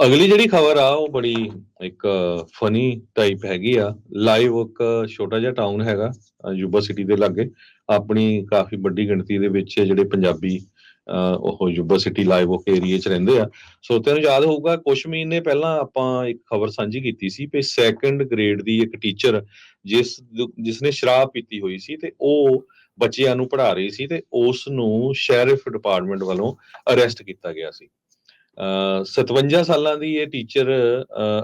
ਅਗਲੀ ਜਿਹੜੀ ਖਬਰ ਆ ਉਹ ਬੜੀ ਇੱਕ ਫਨੀ ਟਾਈਪ ਹੈਗੀ ਆ। ਲਾਈਵ ਇੱਕ ਛੋਟਾ ਜਿਹਾ ਟਾਊਨ ਹੈਗਾ ਅ, ਯੂਬਾ ਸਿਟੀ ਦੇ ਲਾਗੇ। ਆਪਣੀ ਕਾਫੀ ਵੱਡੀ ਗਿਣਤੀ ਦੇ ਵਿੱਚ ਜਿਹੜੇ ਪੰਜਾਬੀ ਉਹ Yuba City Live Oak area 'ਚ ਰਹਿੰਦੇ ਆ। ਸੋ ਤੈਨੂੰ ਯਾਦ ਹੋਊਗਾ ਕੁਝ ਮਹੀਨੇ ਪਹਿਲਾਂ ਆਪਾਂ ਇੱਕ ਖਬਰ ਸਾਂਝੀ ਕੀਤੀ ਸੀ ਕਿ ਸੈਕੰਡ ਗ੍ਰੇਡ ਦੀ ਇੱਕ ਟੀਚਰ ਜਿਸ ਜਿਸਨੇ ਸ਼ਰਾਬ ਪੀਤੀ ਹੋਈ ਸੀ ਤੇ ਉਹ ਬੱਚਿਆਂ ਨੂੰ ਪੜ੍ਹਾ ਰਹੀ ਸੀ ਤੇ ਉਸ ਨੂੰ ਸ਼ੈਰਿਫ ਡਿਪਾਰਟਮੈਂਟ ਵੱਲੋਂ ਅਰੈਸਟ ਕੀਤਾ ਗਿਆ ਸੀ। 57 ਸਾਲਾਂ ਦੀ ਇਹ ਟੀਚਰ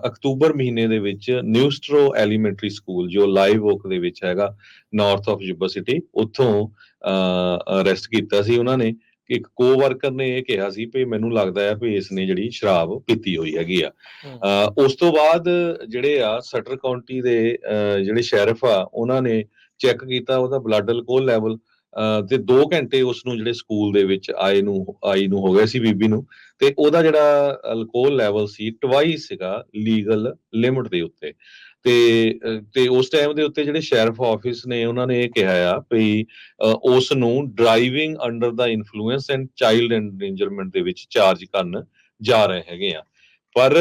ਅਕਤੂਬਰ ਮਹੀਨੇ ਦੇ ਵਿੱਚ ਨਿਊਸਟਰੋ ਐਲੀਮੈਂਟਰੀ ਸਕੂਲ ਜੋ ਲਾਈਵ ਓਕ ਦੇ ਵਿੱਚ ਹੈਗਾ ਨਾਰਥ ਆਫ ਯੂਬਾ ਸਿਟੀ ਉੱਥੋਂ ਅਰੈਸਟ ਕੀਤਾ ਸੀ ਉਹਨਾਂ ਨੇ। ਇੱਕ ਕੋ-ਵਰਕਰ ਨੇ ਇਹ ਕਿਹਾ ਸੀ ਵੀ ਮੈਨੂੰ ਲੱਗਦਾ ਹੈ ਵੀ ਇਸ ਨੇ ਜਿਹੜੀ ਸ਼ਰਾਬ ਪੀਤੀ ਹੋਈ ਹੈਗੀ ਆ। ਉਸ ਤੋਂ ਬਾਅਦ ਜਿਹੜੇ ਆ ਸਟਰ ਕਾਉਂਟੀ ਦੇ ਜਿਹੜੇ ਸ਼ੈਰਿਫ ਆ ਉਹਨਾਂ ਨੇ ਚੈੱਕ ਕੀਤਾ ਉਹਦਾ ਬਲੱਡ ਅਲਕੋਹਲ ਲੈਵਲ ਤੇ 2 ਘੰਟੇ ਉਸ ਨੂੰ ਜਿਹੜੇ ਸਕੂਲ ਦੇ ਵਿੱਚ ਆਏ ਨੂੰ ਆਈ ਨੂੰ ਹੋ ਗਿਆ ਸੀ ਬੀਬੀ ਨੂੰ ਤੇ ਉਹਦਾ ਜਿਹੜਾ ਅਲਕੋਹਲ ਲੈਵਲ ਸੀ ਟਵਾਈਸ ਸੀਗਾ ਲੀਗਲ ਲਿਮਟ ਦੇ ਉੱਤੇ। ਤੇ ਤੇ ਉਸ ਟਾਈਮ ਦੇ ਉੱਤੇ ਜਿਹੜੇ ਸ਼ੈਰਫ ਆਫਿਸ ਨੇ ਉਹਨਾਂ ਨੇ ਇਹ ਕਿਹਾ ਆ ਵੀ ਅਹ, ਉਸ ਨੂੰ ਡਰਾਈਵਿੰਗ ਅੰਡਰ ਦਾ ਇਨਫਲੂਐਂਸ ਐਂਡ ਚਾਈਲਡ ਐਂਡੇਂਜਰਮੈਂਟ ਦੇ ਵਿੱਚ ਚਾਰਜ ਕਰਨ ਜਾ ਰਹੇ ਹੈਗੇ ਆ। ਪਰ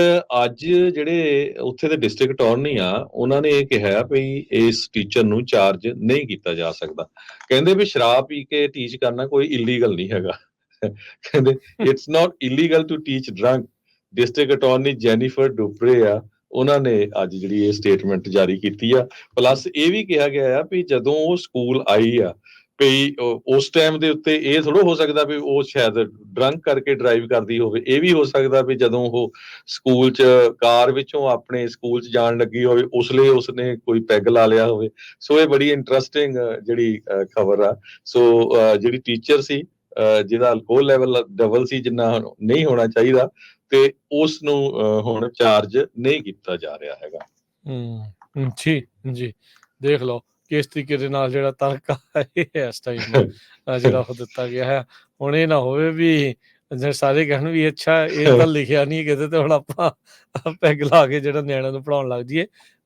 ਅੱਜ ਜਿਹੜੇ ਉੱਥੇ ਦੇ ਡਿਸਟ੍ਰਿਕਟ ਅਟਾਰਨੀ ਆ, ਉਹਨਾਂ ਨੇ ਇਹ ਕਿਹਾ ਵੀ ਇਸ ਟੀਚਰ ਨੂੰ ਚਾਰਜ ਨਹੀਂ ਕੀਤਾ ਜਾ ਸਕਦਾ। ਕਹਿੰਦੇ ਵੀ ਸ਼ਰਾਬ ਪੀ ਕੇ ਟੀਚ ਕਰਨਾ ਕੋਈ ਇਲੀਗਲ ਨਹੀਂ ਹੈਗਾ। ਕਹਿੰਦੇ it's not illegal to teach drunk district attorney Jennifer Dupre ਆ, ਉਹਨਾਂ ਨੇ ਅੱਜ ਜਿਹੜੀ ਇਹ ਸਟੇਟਮੈਂਟ ਜਾਰੀ ਕੀਤੀ ਆ। ਪਲੱਸ ਇਹ ਵੀ ਕਿਹਾ ਗਿਆ ਆ ਵੀ ਜਦੋਂ ਉਹ ਸਕੂਲ ਆਈ ਆ ਵੀ ਉਸ ਟਾਈਮ ਦੇ ਉੱਤੇ ਇਹ ਥੋੜਾ ਹੋ ਸਕਦਾ ਵੀ ਉਹ ਸ਼ਾਇਦ ਡਰੰਕ ਕਰਕੇ ਡਰਾਈਵ ਕਰਦੀ ਹੋਵੇ। ਇਹ ਵੀ ਹੋ ਸਕਦਾ ਵੀ ਜਦੋਂ ਉਹ ਸਕੂਲ 'ਚ ਕਾਰ ਵਿੱਚੋਂ ਆਪਣੇ ਸਕੂਲ 'ਚ ਜਾਣ ਲੱਗੀ ਹੋਵੇ ਉਸ ਲਈ ਉਸਨੇ ਕੋਈ ਪੈਗ ਲਾ ਲਿਆ ਹੋਵੇ। ਸੋ ਇਹ ਬੜੀ ਇੰਟਰਸਟਿੰਗ ਜਿਹੜੀ ਖਬਰ ਆ। ਸੋ ਜਿਹੜੀ ਟੀਚਰ ਸੀ ਅਹ, ਜਿਹਦਾ ਅਲਕੋਹਲ ਲੈਵਲ ਡਬਲ ਸੀ ਜਿੰਨਾ ਨਹੀਂ ਹੋਣਾ ਚਾਹੀਦਾ ਤੇ ਉਸ ਨੂੰ ਹੁਣ ਚਾਰਜ ਨਹੀਂ ਕੀਤਾ ਜਾ ਰਿਹਾ ਹੈਗਾ। ਹਮ ਜੀ ਜੀ। ਦੇਖ ਲਓ। ਕਿਸ ਤਰੀਕੇ ਦੇ ਨਾਲ ਜਿਹੜਾ ਤਰਕ ਆ ਇਹ ਇਸ ਟਾਈਮ ਜਿਹੜਾ ਉਹ ਦਿੱਤਾ ਗਿਆ ਹੈ। ਹੁਣ ਇਹ ਨਾ ਹੋਵੇ ਵੀ ਜੇ ਸਾਰੇ ਕਹਿਣ ਵੀ ਅੱਛਾ ਇਹ ਤਾਂ ਲਿਖਿਆ ਨਹੀਂ ਕਿਤੇ ਤੇ ਹੁਣ ਆਪਾਂ ਪੈਗ ਲਾ ਕੇ ਜਿਹੜਾ ਨਿਆਣਿਆਂ ਨੂੰ ਪੜਾਉਣ ਲੱਗ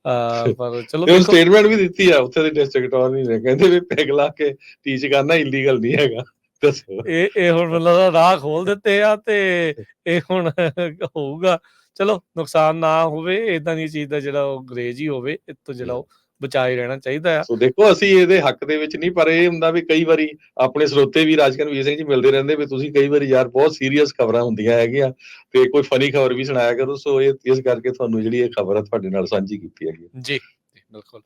ਅਹ, ਪਰ ਚਲੋ ਦੇਖੋ। ਸਟੇਟਮੈਂਟ ਵੀ ਦਿੱਤੀ ਆ ਉੱਥੇ ਦੇ ਡਿਸਟ੍ਰਿਕਟ ਅਟਾਰਨੀ ਨੇ। ਕਹਿੰਦੇ ਵੀ ਪੈਗ ਲਾ ਕੇ ਟੀਚ ਕਰਨਾ ਇਲੀਗਲ ਨਹੀਂ ਹੈਗਾ। ਦੱਸੋ। ਇਹ ਇਹ ਹੁਣ ਲੱਗਦਾ ਰਾਹ ਖੋਲ ਦਿੱਤੇ ਆ ਤੇ ਇਹ ਹੁਣ ਹੋਊਗਾ। ਚਲੋ ਨੁਕਸਾਨ ਨਾ ਹੋਵੇ ਇਦਾਂ ਦੀ ਚੀਜ਼ ਦਾ ਜਿਹੜਾ ਉਹ ਗਰੇਜ ਹੀ ਹੋਵੇ ਇਹ ਤੋਂ ਜਿਹੜਾ ਉਹ ਬਚਾਏ ਰਹਿਣਾ ਚਾਹੀਦਾ ਆ। ਸੋ ਦੇਖੋ ਅਸੀਂ ਇਹਦੇ ਹੱਕ ਦੇ ਵਿੱਚ ਨਹੀਂ ਪਰ ਇਹ ਹੁੰਦਾ ਵੀ ਕਈ ਵਾਰੀ ਆਪਣੇ ਸਰੋਤੇ ਵੀ ਰਾਜਕਨਵੀਰ ਸਿੰਘ ਜੀ ਮਿਲਦੇ ਰਹਿੰਦੇ ਵੀ ਤੁਸੀਂ ਕਈ ਵਾਰੀ ਯਾਰ ਬਹੁਤ ਸੀਰੀਅਸ ਖਬਰਾਂ ਹੁੰਦੀਆਂ ਹੈਗੀਆਂ ਤੇ ਕੋਈ ਫਨੀ ਖਬਰ ਵੀ ਸੁਣਾਇਆ ਕਰੋ। ਸੋ ਇਹ ਇਸ ਕਰਕੇ ਤੁਹਾਨੂੰ ਜਿਹੜੀ ਇਹ ਖਬਰ ਆ ਤੁਹਾਡੇ ਨਾਲ ਸਾਂਝੀ ਕੀਤੀ ਹੈਗੀ ਜੀ ਜੀ, ਬਿਲਕੁਲ।